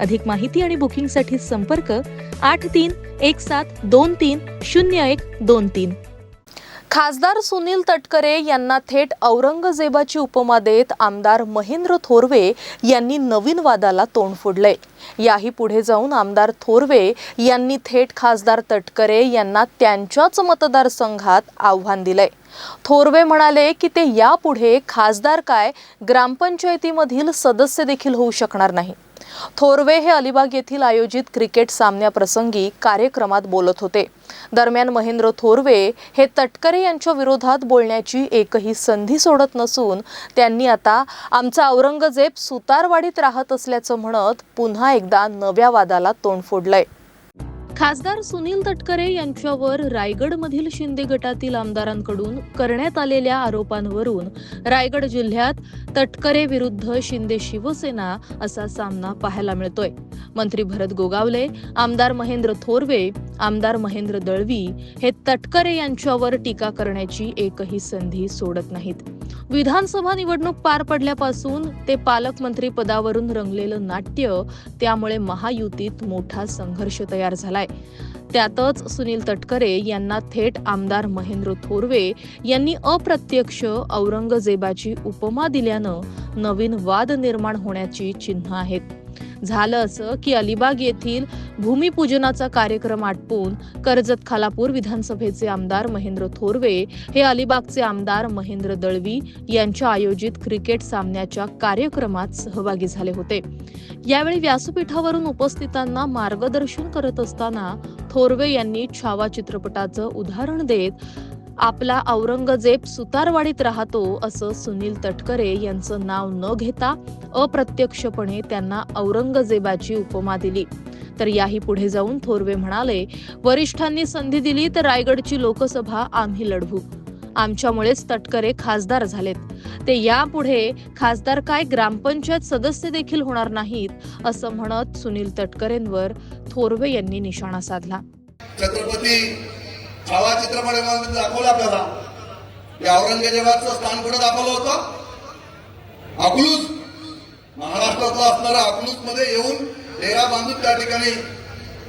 अधिक माहिती आणि बुकिंगसाठी संपर्क आठ तीन एक सात दोन तीन शून्य एक दोन तीन. खासदार सुनील तटकरे यांना थेट औरंगजेबाची उपमा देत आमदार महेंद्र थोरवे यांनी नवीन वादाला तोंड फोडले. याही पुढे जाऊन आमदार थोरवे यांनी थेट खासदार तटकरे यांना त्यांच्याच मतदारसंघात आव्हान दिलंय थोरवे म्हणाले की ते यापुढे खासदार काय ग्रामपंचायतीमधील सदस्य देखील होऊ शकणार नाही. थोरवे हे अलिबाग येथील आयोजित क्रिकेट सामन्याप्रसंगी कार्यक्रमात बोलत होते. दरम्यान महेंद्र थोरवे हे तटकरे यांच्या विरोधात बोलण्याची एकही संधी सोडत नसून त्यांनी आता आमचा औरंगजेब सुतारवाडीत राहत असल्याचं म्हणत पुन्हा एकदा नव्या वादाला तोंड फोडलंय. खासदार सुनील तटकरे यांच्यावर रायगडमधील शिंदे गटातील आमदारांकडून करण्यात आलेल्या आरोपांवरून रायगड जिल्ह्यात तटकरे विरुद्ध शिंदे शिवसेना असा सामना पाहायला मिळतोय. मंत्री भरत गोगावले आमदार महेंद्र थोरवे आमदार महेंद्र दळवी हे तटकरे यांच्यावर टीका करण्याची एकही संधी सोडत नाहीत. विधानसभा निवडणूक पार पडल्यापासून ते पालकमंत्री पदावरून रंगलेलं नाट्य त्यामुळे महायुतीत मोठा संघर्ष तयार झालाय. त्यातच सुनील तटकरे यांना थेट आमदार महेंद्र थोरवे यांनी अप्रत्यक्ष औरंगजेबाची उपमा दिल्यानं नवीन वाद निर्माण होण्याची चिन्ह आहेत. झालं असं की अलिबाग येथील भूमिपूजनाचा कार्यक्रम आटपून कर्जत खालापूर विधानसभेचे आमदार महेंद्र थोरवे हे अलिबागचे आमदार महेंद्र दळवी यांच्या आयोजित क्रिकेट सामन्याच्या कार्यक्रमात सहभागी झाले होते. यावेळी व्यासपीठावरून उपस्थितांना मार्गदर्शन करत असताना थोरवे यांनी छावा चित्रपटाचं उदाहरण देत आपला औरंगजेब सुतारवाडीत राहतो असं सुनील तटकरे यांचं नाव न घेता अप्रत्यक्षपणे त्यांना औरंगजेबाची उपमा दिली. तर याही पुढे जाऊन थोरवे म्हणाले वरिष्ठांनी संधी दिली तर रायगडची लोकसभा आम्ही लढवू. आमच्यामुळेच तटकरे खासदार झालेत. ते यापुढे खासदार काय ग्रामपंचायत सदस्य देखील होणार नाहीत असं म्हणत सुनील तटकरेंवर थोरवे यांनी निशाणा साधला. छत्रपती छावा चित्रपटामध्ये दाखवलं आपल्याला. या औरंगजेबाचं स्थान कुठं दाखवलं होतं? अकलूज. महाराष्ट्रातलं असणारा अकलूजमध्ये येऊन डेरा बांधून त्या ठिकाणी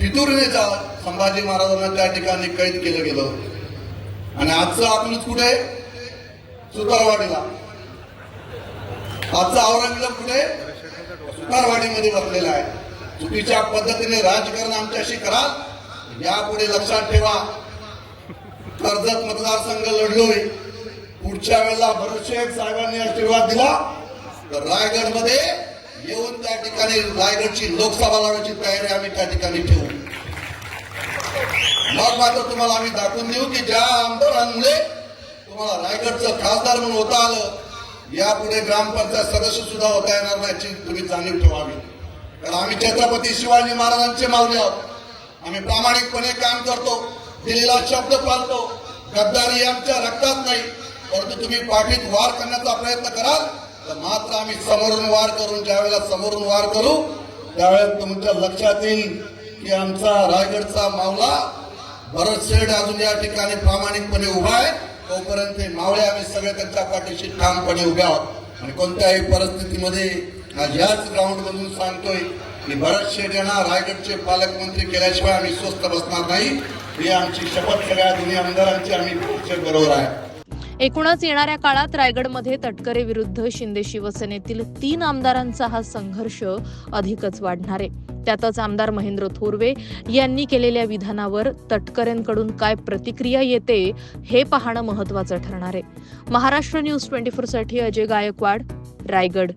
फितुरीनेचा संभाजी महाराजांना त्या ठिकाणी कैद केलं गेलं आणि आजचं आपलंच कुठे सुतारवाडीला. आजचा औरंगजेब कुठे सुतारवाडीमध्ये बसलेला आहे. चुकीच्या पद्धतीने राजकारण आमच्याशी कराल यापुढे लक्षात ठेवा. कर्जत मतदारसंघ लढलोय. पुढच्या वेळेला भरतशेठ साहेबांनी आशीर्वाद दिला. तर रायगडमध्ये येऊन त्या ठिकाणी रायगडची लोकसभा लावण्याची तयारी आम्ही त्या ठिकाणी ठेवू. मग मात्र तुम्हाला आम्ही दाखवून देऊ की ज्या आमदारांनी तुम्हाला रायगडचं खासदार म्हणून होता आलं यापुढे ग्रामपंचायत सदस्य सुद्धा होता येणार नाही याची तुम्ही जाणीव ठेवावी कारण आम्ही छत्रपती शिवाजी महाराजांचे मावले आहोत. आम्ही प्रामाणिकपणे काम करतो दिलेला शब्द पाळतो. गद्दारी आमच्या रक्तात नाही परंतु तुम्ही पाठीत वार करण्याचा प्रयत्न कराल. तर मात्र आम्ही समोरून वार करून ज्यावेळेला समोरून वार करू त्यावेळेस तुमच्या लक्षात येईल की आमचा रायगडचा मावला भरत शेठ अजून या ठिकाणी प्रामाणिकपणे उभा आहे. तोपर्यंत ते मावळे आम्ही सगळे त्यांच्या पाठीशी ठामपणे उभे आहोत. आणि कोणत्याही परिस्थितीमध्ये आज याच ग्राउंड मधून सांगतोय की भरत शेठ यांना रायगडचे पालकमंत्री केल्याशिवाय आम्ही स्वस्त बसणार नाही. ही आमची शपथ सगळ्या दोन्ही आमदारांची आम्ही बरोबर आहे. एकूणच येणाऱ्या काळात रायगडमध्ये तटकरे विरुद्ध शिंदे शिवसेनेतील तीन आमदारांचा हा संघर्ष अधिकच वाढणार आहे. त्यातच आमदार महेंद्र थोरवे यांनी केलेल्या विधानावर तटकरेंकडून काय प्रतिक्रिया येते हे पाहणं महत्वाचं ठरणार आहे. महाराष्ट्र न्यूज ट्वेंटी साठी अजय गायकवाड रायगड.